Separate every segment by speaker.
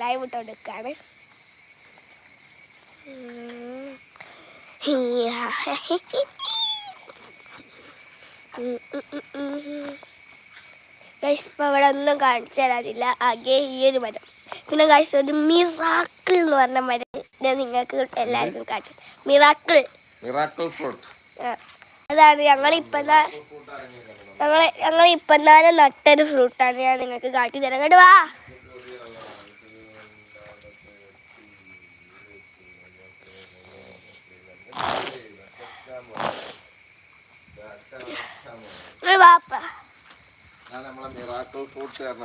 Speaker 1: Live ഇട്ടോണ്ടിരിക്കാണ്. Guys ഇപ്പൊ ഇവിടെ ഒന്നും കാണിച്ചു തരാനില്ല. ആകെ ഈ ഒരു മരം. പിന്നെ ഗൈസ് ഒരു മിറാക്കിൾ എന്ന് പറഞ്ഞ മരം ഞാൻ നിങ്ങൾക്ക് എല്ലാവർക്കും കാട്ടി മിറാക്കിൾ
Speaker 2: മിറാക്കിൾ ഫ്രൂട്ട്
Speaker 1: അതാണ് ഞങ്ങൾ ഇപ്പൊ ഞങ്ങൾ ഞങ്ങൾ ഇപ്പൊ നട്ടൊരു ഫ്രൂട്ടാണ് ഞാൻ നിങ്ങൾക്ക് കാട്ടി തരാം. കേട്ടോ വാ.
Speaker 2: നമ്മളെ മിറാക്കിൾ ഫ്രൂട്ട് തരണ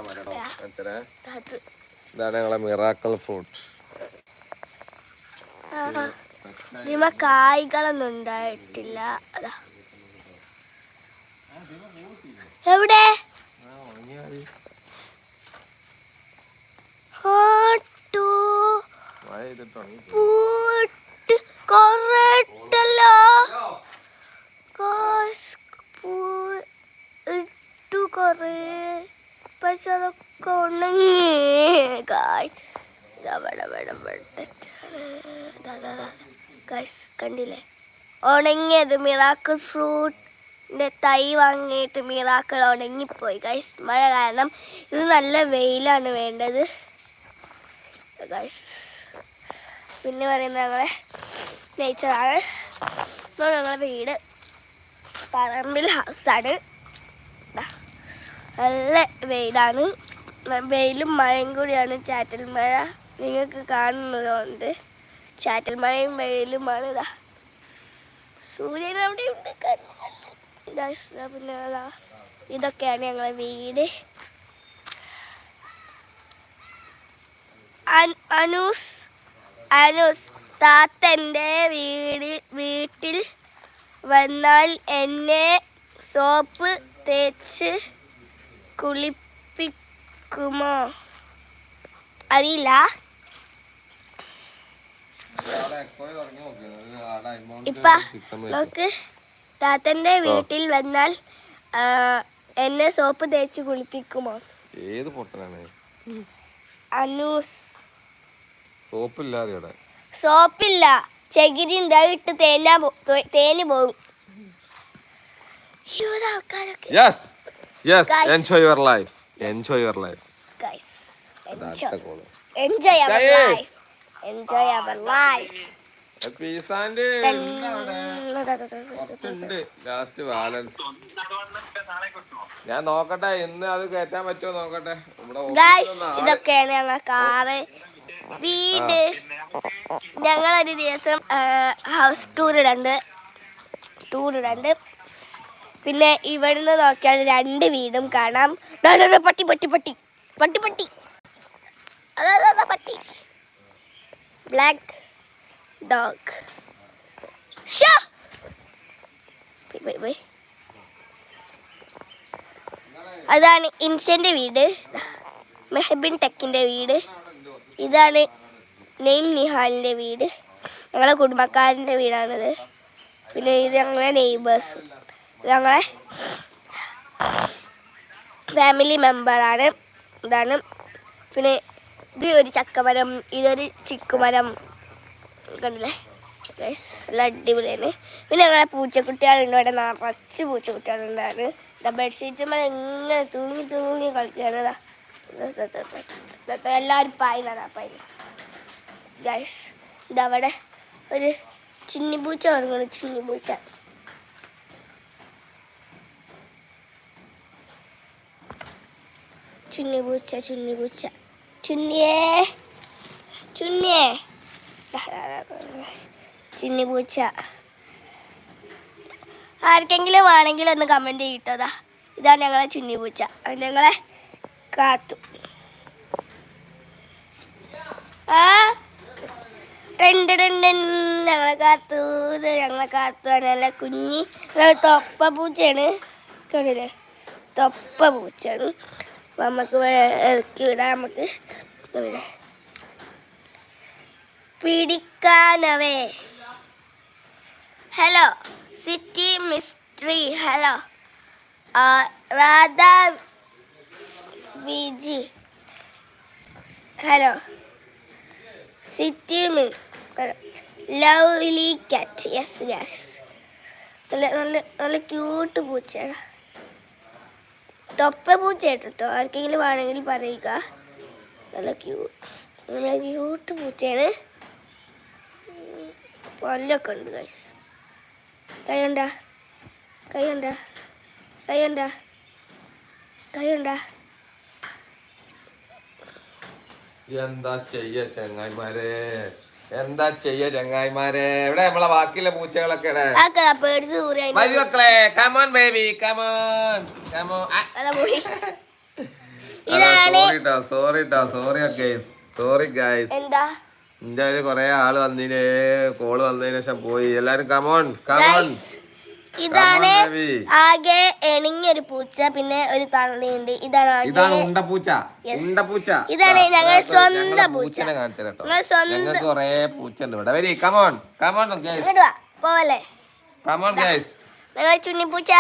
Speaker 2: കാണിച്ചരേ
Speaker 1: അത്.
Speaker 2: ഇതാണ് ഞങ്ങളെ മിറാക്കിൾ ഫ്രൂട്ട്.
Speaker 1: ഇതിമ കായ്കളൊന്നും ഉണ്ടായിട്ടില്ല. എവിടെ?
Speaker 2: മഴ ചെയ്തിട്ടാണ്
Speaker 1: പൂട്ട് കൊറട്ടല്ലോ കോസ് ഇട്ടു കൊറേ. പക്ഷെ അതൊക്കെ ഉണങ്ങി ഗൈസ് കണ്ടില്ലേ? ഉണങ്ങിയത് മിറാക്കിൾ ഫ്രൂട്ടിന്റെ തൈ വാങ്ങിയിട്ട് മിറാക്കിൾ ഉണങ്ങിപ്പോയി. ഗൈസ് മഴ കാരണം ഇത് നല്ല വെയിലാണ് വേണ്ടത്. ഗൈസ് പിന്നെ പറയുന്നത് ഞങ്ങളെ. നേച്ചറാണ് ഇപ്പോൾ ഞങ്ങളെ വീട് പറമ്പിൽ ഹൗസാണ്. നല്ല വെയിലാണ്. വെയിലും മഴയും കൂടിയാണ്. ചാറ്റൽ മഴ നിങ്ങൾക്ക് കാണുന്നതുകൊണ്ട് ചാറ്റൽ മഴയും വെയിലുമാണ്. ഇതാ സൂര്യൻ അവിടെ ഉണ്ട് പിന്നെ ഇതൊക്കെയാണ് ഞങ്ങളെ വീട്. അനൂസ് അനൂസ് താത്തന്റെ വീട് വീട്ടിൽ വന്നാൽ എന്നെ സോപ്പ് തേച്ച് കുളിപ്പിക്കുമോ? അറിയില്ല. ഇപ്പ നോക്ക്. താത്തന്റെ വീട്ടിൽ വന്നാൽ എന്നെ സോപ്പ് തേച്ച് കുളിപ്പിക്കുമോ?
Speaker 2: ഏത് പൊട്ടനാണ്?
Speaker 1: അനൂസ്.
Speaker 2: സോപ്പില്ലാതെ ഇവിടെ
Speaker 1: സോപ്പില്ല. ചകിരി ഉണ്ടായിട്ട് തേനാ തേന് പോകും ഇരുപത് ആൾക്കാരൊക്കെ.
Speaker 2: Yes yes
Speaker 1: Guys.
Speaker 2: Enjoy your life enjoy your life
Speaker 1: guys enjoy
Speaker 2: call
Speaker 1: enjoy your
Speaker 2: Guys.
Speaker 1: Life enjoy your life
Speaker 2: പീസാന്റെ കുറച്ചുണ്ട്. ലാസ്റ്റ് ബാലൻസ് ഞാൻ നോക്കട്ടെ ഇന്ന് അത് കയറ്റാൻ പറ്റുമോ നോക്കട്ടെ. ഇവിടെ
Speaker 1: ഗൈസ്
Speaker 2: ഓഫീസിലൊന്നും ആൾ
Speaker 1: ഇതൊക്കെയാണ് ഞങ്ങൾ കാറ്. വീട്. ഒരു ദിവസം ഹൗസ് ടൂർ ഇടണ്ട്. ടൂർ ഇടണ്ട്. പിന്നെ ഇവിടുന്ന് നോക്കിയാൽ രണ്ട് വീടും കാണാം. പട്ടി പട്ടി പട്ടി. പട്ടി പട്ടി. അതാ പട്ടി. Black dog show. അതാണ് ഇൻഷന്റെ വീട്. മെഹബിൻ ടെക്കിന്റെ വീട്. ഇതാണ് നെയിം നിഹാലിന്റെ വീട്. ഞങ്ങളെ കുടുംബക്കാരന്റെ വീടാണിത്. പിന്നെ ഇത് ഞങ്ങളെ നെയ്ബേഴ്സ്. ഞങ്ങളെ ഫാമിലി മെമ്പറാണ്. ഇതാണ്. പിന്നെ ഇത് ഒരു ചക്കമരം ഇതൊരു ചിക്കുമരം. കണ്ടില്ലേ? നല്ല അടിപൊളിയാണ്. പിന്നെ ഞങ്ങളെ പൂച്ചക്കുട്ടികളുണ്ട്. ഇവിടെ നിറച്ച് പൂച്ചക്കുട്ടികളുണ്ടാണ് ഇതാ ബെഡ്ഷീറ്റ് എങ്ങനെ തൂങ്ങി തൂങ്ങി ദാ, എല്ലാവരും പായിലാണ് പായല ഗൈസ് ഇതവിടെ ഒരു ചിന്നി ചിന്നിപ്പൂച്ച ഉറങ്ങുന്നു ചിന്നിപ്പൂച്ച പൂച്ച ചുന്നിപ്പൂച്ച ചുന്നിയേ ചുന്നിയേ. പൂച്ച ചുന്നിയേ ദാ, ചിന്നി പൂച്ച ആർക്കെങ്കിലും വേണമെങ്കിൽ ഒന്ന് കമന്റ് ചെയ്യട്ടോതാ ഇതാണ് ഞങ്ങളെ ചുന്നി പൂച്ച ഞങ്ങളെ കാത്തു. ആ? രണ്ട് രണ്ട് ഞങ്ങളെ കാത്തു. ഞങ്ങളെ കാത്തു. നല്ല കുഞ്ഞി. തൊപ്പ പൂച്ചയാണ്. കണ്ടില്ലേ? തൊപ്പ പൂച്ചയാണ്. നമുക്ക് ഇറക്കി വിടാം നമുക്ക്? പിടിക്കാനവേ. Hello city mystery hello. Radha Viji hello city means lovely cat yes yes നല്ല നല്ല നല്ല ക്യൂട്ട് പൂച്ചയാണ്. തൊപ്പ പൂച്ച കേട്ടോ ആർക്കെങ്കിലും വേണമെങ്കിൽ പറയുക. നല്ല ക്യൂട്ട് നല്ല ക്യൂട്ട് പൂച്ചയാണ്. പല്ലൊക്കെ ഉണ്ട് ഗൈസ് കൈ ഉണ്ടാ കൈ ഉണ്ടാ കൈ ഉണ്ടാ കൈ ഉണ്ടാ
Speaker 2: എന്താ ചെയ്യ ചങ്ങായിമാരെ? എന്താ ചെയ്യ ചങ്ങായിമാരെ? ഇവിടെ നമ്മളെ ബാക്കിയുള്ള പൂച്ചകളൊക്കെ മക്കളെ come on baby come on come on
Speaker 1: സോറിട്ടോ സോറിട്ടോ
Speaker 2: സോറി ഗൈസ് സോറി ഗൈസ്
Speaker 1: എന്താ?
Speaker 2: എന്റെ കൊറേ ആൾ വന്നതിന് കോൾ വന്നതിന് ശേഷം പോയി. എല്ലാരും കമോൺ കമോൺ
Speaker 1: ഇതാണ് ആകെ എണിഞ്ഞൊരു പൂച്ച പിന്നെ ഒരു തള്ളിയുണ്ട്. ഇതാണ്
Speaker 2: ഇതാണ് ഞങ്ങൾ
Speaker 1: Yes. ഇതാണ് ഞങ്ങളുടെ സ്വന്തം പൂച്ച. ഞങ്ങളുടെ സ്വന്തം
Speaker 2: കൊറേ പൂച്ച ഉണ്ട് ഇവിടെ വരി കമോൺ കമോൺ ഗൈസ്
Speaker 1: ഇങ്ങോട്ട് വാ. പോവല്ലേ?
Speaker 2: കമോൺ ഗൈസ്
Speaker 1: ഞങ്ങൾ ചുണ്ണിപ്പൂച്ച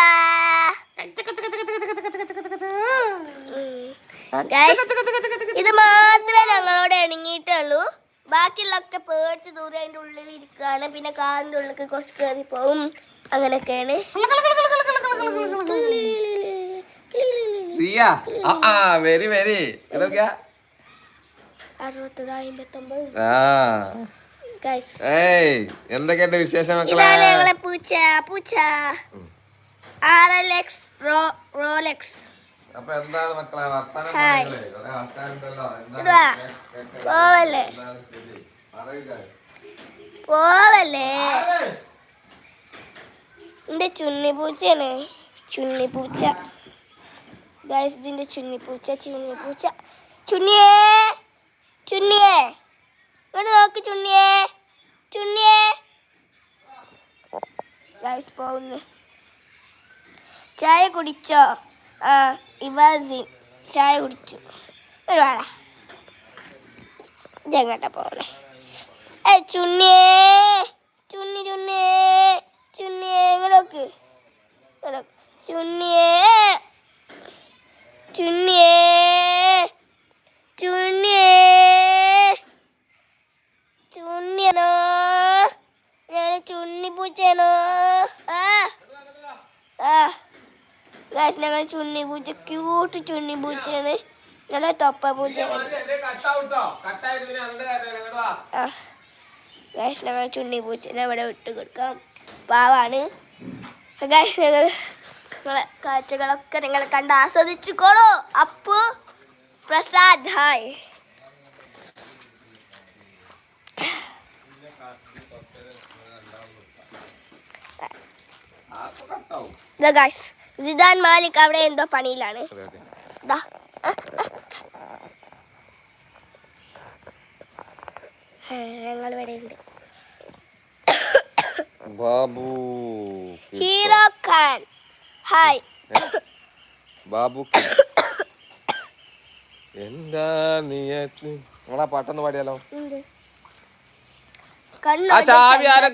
Speaker 1: ഇത് മാത്രമേ ഞങ്ങളോട് ഇണങ്ങിയിട്ടുള്ളൂ ബാക്കിയുള്ളൊക്കെ പേടിച്ച് ദൂരെ അതിന്റെ ഉള്ളിൽ ഇരിക്കുകയാണ്. പിന്നെ കാറിന്റെ ഉള്ളിലേക്ക് കുറച്ച് കയറി പോവും അങ്ങനെയൊക്കെയാണ്.
Speaker 2: സിയ ആ ആ വെരി വെരി. ഇതൊക്കെയാ
Speaker 1: അറുപത്തത് അമ്പത്തൊമ്പത്
Speaker 2: ആ ഏയ് എന്തൊക്കെയുണ്ട് വിശേഷം മക്കളെ?
Speaker 1: ഞങ്ങളെ പൂച്ച പൂച്ച. ആർ എൽ എക്സ് റോ റോലെക്സ്.
Speaker 2: അപ്പൊ എന്താണ് മക്കളെ വർത്താനം
Speaker 1: ഹായ്.
Speaker 2: പറയല്ലേ? കുറെ ആൾക്കാരുണ്ടല്ലോ. എന്താണ്
Speaker 1: ഇടുവാ.
Speaker 2: കേൾക്കാൻ?
Speaker 1: പോവല്ലേ. പോവല്ലേ? എന്റെ ചുണ്ണിപ്പൂച്ചയാണ് ചുണ്ണിപ്പൂച്ച. ഗൈസ് പൂച്ച ചുണ്ണിപ്പൂച്ച ചുണ്ണിപ്പൂച്ച. ചുണ്ണിയേ ചുണ്ണിയേ. ഇങ്ങോട്ട് നോക്ക് ചുണ്ണിയേ ചുണ്ണിയേ. ഗൈസ് പോകുന്നു ചായ കുടിച്ചോ? ആ ഇവാസി ചായ കുടിച്ചു. ഒരു ഞങ്ങട്ടെ ഇതെങ്ങോട്ടാ പോണേ ഏ ചുണ്ണിയേ ചുണ്ണി ചുണ്ണിയേ. ചുണ്ണിപ്പൂച്ചയാണോ ആ ഞങ്ങൾ ചുണ്ണിപ്പൂച്ച ക്യൂട്ട് ചുണ്ണിപ്പൂച്ചയാണ് ഞങ്ങളെ തൊപ്പ പൂച്ചയാണ്
Speaker 2: കാര്യം ഇങ്ങോട്ട് വാ.
Speaker 1: ഞങ്ങൾ ചുണ്ണി പൂച്ചനെ ഇവിടെ വിട്ട് കൊടുക്കാം പാവാണ്. ഞങ്ങൾ നിങ്ങളെ കാഴ്ചകളൊക്കെ നിങ്ങൾ കണ്ട് ആസ്വദിച്ചുക്കോളൂ. Appu Prasad hi. Guys Zidane Malik അവിടെ എന്തോ പണിയിലാണ്. ഞങ്ങൾ ഇവിടെ ഉണ്ട്.
Speaker 2: Babu
Speaker 1: hero Khan hi.
Speaker 2: Babu. എന്താ നീയത്ത്? നമ്മളാ പാട്ടൊന്ന് പാടിയാലോ? ആ ചാവി ആര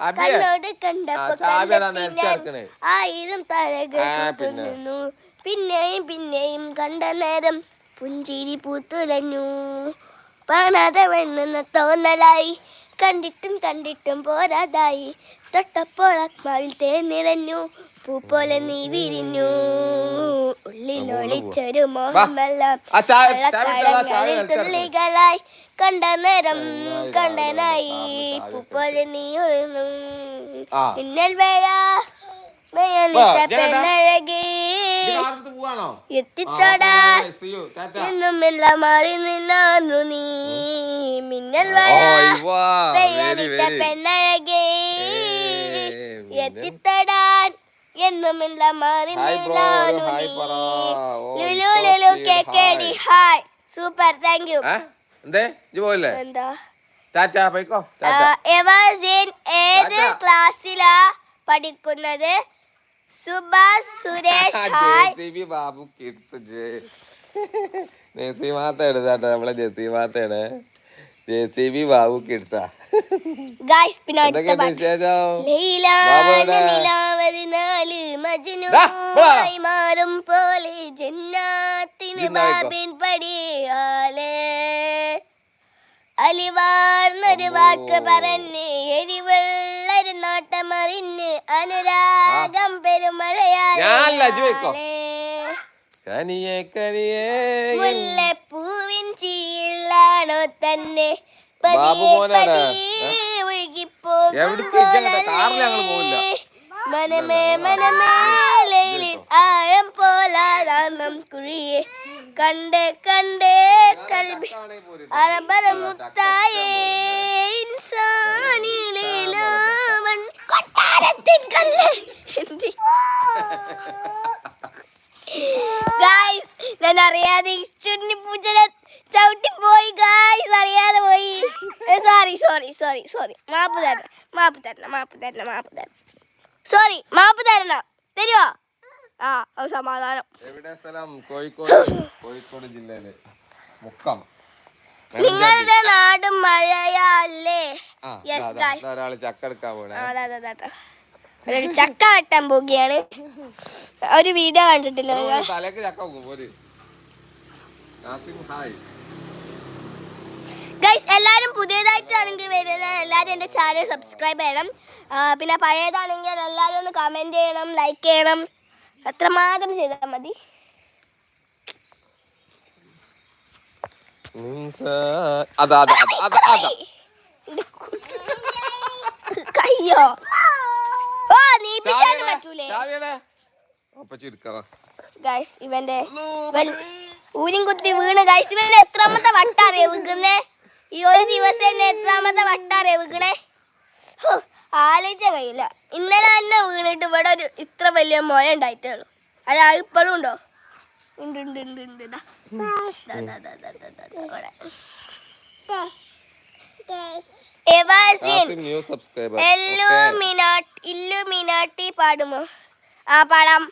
Speaker 1: കണ്ണോട് കണ്ടപ്പോ
Speaker 2: ആ, ചാവി അതാ
Speaker 1: കണ്ടെത്തി
Speaker 2: നേരത്തെ
Speaker 1: ഞാൻ
Speaker 2: ഇറക്കണേ.
Speaker 1: ആയിരം തലകൾ. തുന്നുന്നു പിന്നെയും പിന്നെയും കണ്ട നേരം പുഞ്ചിരി പൂത്തുലഞ്ഞു. കാണാതെ വെണ്ണെന്ന തോന്നലായി. കണ്ടിട്ടും കണ്ടിട്ടും പോരാതായി. തൊട്ടപ്പോൾ ആത്മാവിൽ തേൻ നിറഞ്ഞു. പൂ പോലെ നീ വിരിഞ്ഞു. ഉള്ളിൽ ഒളിച്ചൊരു മോഹമെല്ലാം. തുള്ളികളായി കണ്ട നേരം കണ്ടനായി
Speaker 2: പൂ
Speaker 1: പോലെ നീ ഒഴുന്നു ഇന്നൽ വേഴ. മാറി നിന്നു നീ. മിന്നൽ. പെണ്ണഴകി. എത്തിത്തോടാൻ. മാറി Lulu Lulu K K D hi super thank you
Speaker 2: എന്തേ? ഇജ്ജ് പോയില്ലേ?
Speaker 1: എന്താ?
Speaker 2: ടാറ്റ പോയിക്കോ.
Speaker 1: ഏത്. ക്ലാസ്സിലാ പഠിക്കുന്നത്? Subhash Suresh hi.
Speaker 2: JCB Babu kids J. നസീമാത്ത എടുത്താട്ടെ നമ്മളെ ജസീമാത്തയാണ് ജെ സി ബാബു കിഡ്സാ.
Speaker 1: ഗായ്സ് പിന്നെ അടുത്ത
Speaker 2: എന്തൊക്കെയുണ്ട്
Speaker 1: പാട്ട്.
Speaker 2: വിശേഷം?
Speaker 1: ലൈലാന
Speaker 2: ബാബു
Speaker 1: നിലാവതി നാല്
Speaker 2: ദാ,
Speaker 1: മജ്നുവായി മാറും പോലെ ജന്നാത്തിന്
Speaker 2: ഇപ്പൊ?
Speaker 1: ബാബിൻ പടിയാലേ. അലിവാർന്നൊരു വാക്ക് പറഞ്ഞു നോട്ടമറിഞ്ഞ് അനുരാഗം പെരുമഴയാലേ.
Speaker 2: കനിയെ കനിയെ
Speaker 1: മുല്ലപ്പൂവിൻ ചിയിലാണോ തന്നെ?
Speaker 2: ഒഴുകിപ്പോ
Speaker 1: മനമേ മനമേ ആഴം പോലാതാനം കുഴിയെ കണ്ടേ കണ്ടേ കൽബി. അറബറമുത്തായേ ഇൻസാനിലേലാവൻ കൊട്ടാരത്തിൻ കല്ല്. ഗായ്സ് ഞാൻ അറിയാതെ ചുണ്ണി പൂച്ചനെ ചവിട്ടി പോയി. ഗായ്സ് അറിയാതെ പോയി. സോറി സോറി സോറി സോറി മാപ്പ് തരണം മാപ്പ് തരണം മാപ്പ് തരണം മാപ്പ് തരണം. സോറി മാപ്പ് തരണം. തരുവോ? ആ സമാധാനം.
Speaker 2: എവിടെ സ്ഥലം? കോഴിക്കോട്. കോഴിക്കോട് ജില്ലയിലെ. മുക്കം.
Speaker 1: നിങ്ങളുടെ നാട് മഴയല്ലേ? യെസ്.
Speaker 2: ദാ ഒരാൾ ചക്ക എടുക്കാൻ.
Speaker 1: ഒരു ചക്ക വെട്ടാൻ പോകുകയാണ് ഒരു വീഡിയോ കണ്ടിട്ടില്ല എല്ലാരും
Speaker 2: തലേക്ക് ചക്ക ഹായ്.
Speaker 1: ഗൈസ് എല്ലാവരും പുതിയതായിട്ടാണെങ്കിൽ വരുന്നത് എല്ലാവരും എന്റെ ചാനൽ സബ്സ്ക്രൈബ് ചെയ്യണം. പിന്നെ പഴയതാണെങ്കിൽ എല്ലാവരും ഒന്ന് കമന്റ് ചെയ്യണം ലൈക്ക് ചെയ്യണം. അത്ര മാത്രം ചെയ്താൽ മതി കയ്യോ? ഓ
Speaker 2: നീ
Speaker 1: ഗൈസ് ഊരിൻ കുത്തി വീണ്. ഗൈസ് ഇവന്റെ എത്രാമത്തെ വട്ടാറിയ വീക്കുന്നേ ഈ ഒരു ദിവസം എന്നെ എത്രാമത്തെ വട്ടാറിയ വീക്കണേ ആലോചിക്കാൻ കഴിയില്ല. ഇന്നലെ തന്നെ വീണിട്ട് ഇവിടെ ഒരു ഇത്ര വലിയ മോയ ഉണ്ടായിട്ടുള്ളൂ. അത് ആ ഇപ്പോഴും ഉണ്ടോ? ഉണ്ട് ഉണ്ട് ഉണ്ട് ഉണ്ട്. ഇതാ പാടുമോ ആ പാടാം.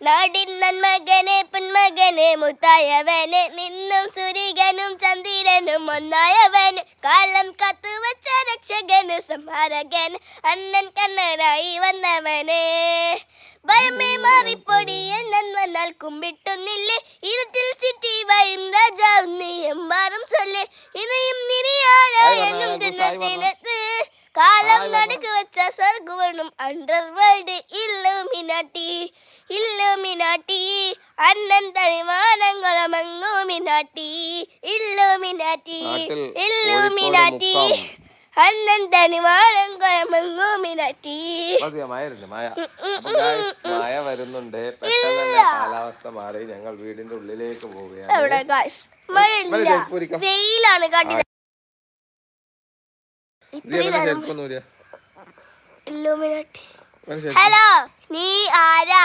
Speaker 1: നാടിൻ നന്മകനെ പൊന്മകനെ മുത്തായവന് നിന്നും സുരികനും ചന്ദിരനും ഒന്നായവന് കാലം കത്തു വച്ച രക്ഷകന് സംഹാരകൻ അണ്ണൻ കണ്ണനായി വന്നവനെ. ഭയമേ മാറിപ്പൊടി എണ്ണൻ വന്നാൽ കുമ്പിട്ടുന്നില്ലേ? ഇരുട്ടിൽ ഇല്ലുമിനാറ്റി അണ്ണൻ തനിമാനം
Speaker 2: കുഴമങ്ങൂമിനാറ്റി മായ. വരുന്നുണ്ട്. കാലാവസ്ഥ മാറി. ഞങ്ങൾ വീടിന്റെ ഉള്ളിലേക്ക് പോവുകയാണ്.
Speaker 1: വെയിലാണ് ഹലോ നീ ആരാ?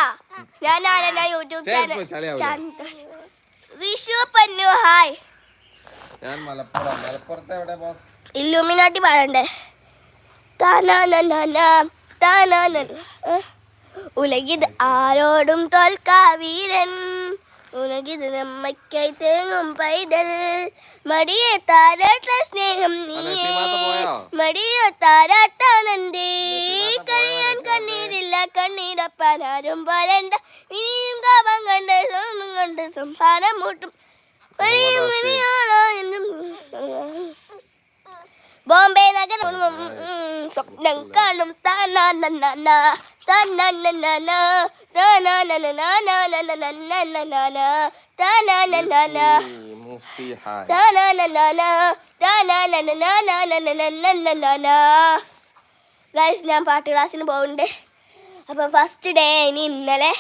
Speaker 1: ഞാൻ ആരാ? YouTube channel Vishu Pannu hi
Speaker 2: ഞാൻ മലപ്പുറം. മലപ്പുറത്ത് എവിടെ ബോസ്?
Speaker 1: ഇല്ലുമിനാട്ടി പാടണ്ടേ? ഉലകിത് ആരോടും തോൽക്കാ വീരൻ ഉലകിത് നമ്മയ്ക്കായി തേങ്ങും പൈതൽ. മടിയെ താരാട്ട സ്നേഹം
Speaker 2: നീയേ
Speaker 1: നീ മടിയോ താരാട്ടാണെന്തേ? കഴിയാൻ കണ്ണീരില്ല കണ്ണീരപ്പാൻ ആരും പോരണ്ട. ഇനിയും കാപം കണ്ട് കണ്ട് സംഹാരം മൂട്ടും ബോംബെ നഗരം സ്വപ്നം കാണും. ഗൈസ് ഞാൻ പാട്ട് ക്ലാസ്സിന് പോകുന്നുണ്ട് അപ്പൊ ഫസ്റ്റ് ഡേ ഇനി ഇന്നലെ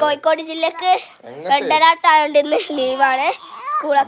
Speaker 1: കോഴിക്കോട് ജില്ലക്ക് രണ്ടരാട്ടായോണ്ട് ഇന്ന് ലീവാണ് സ്കൂൾ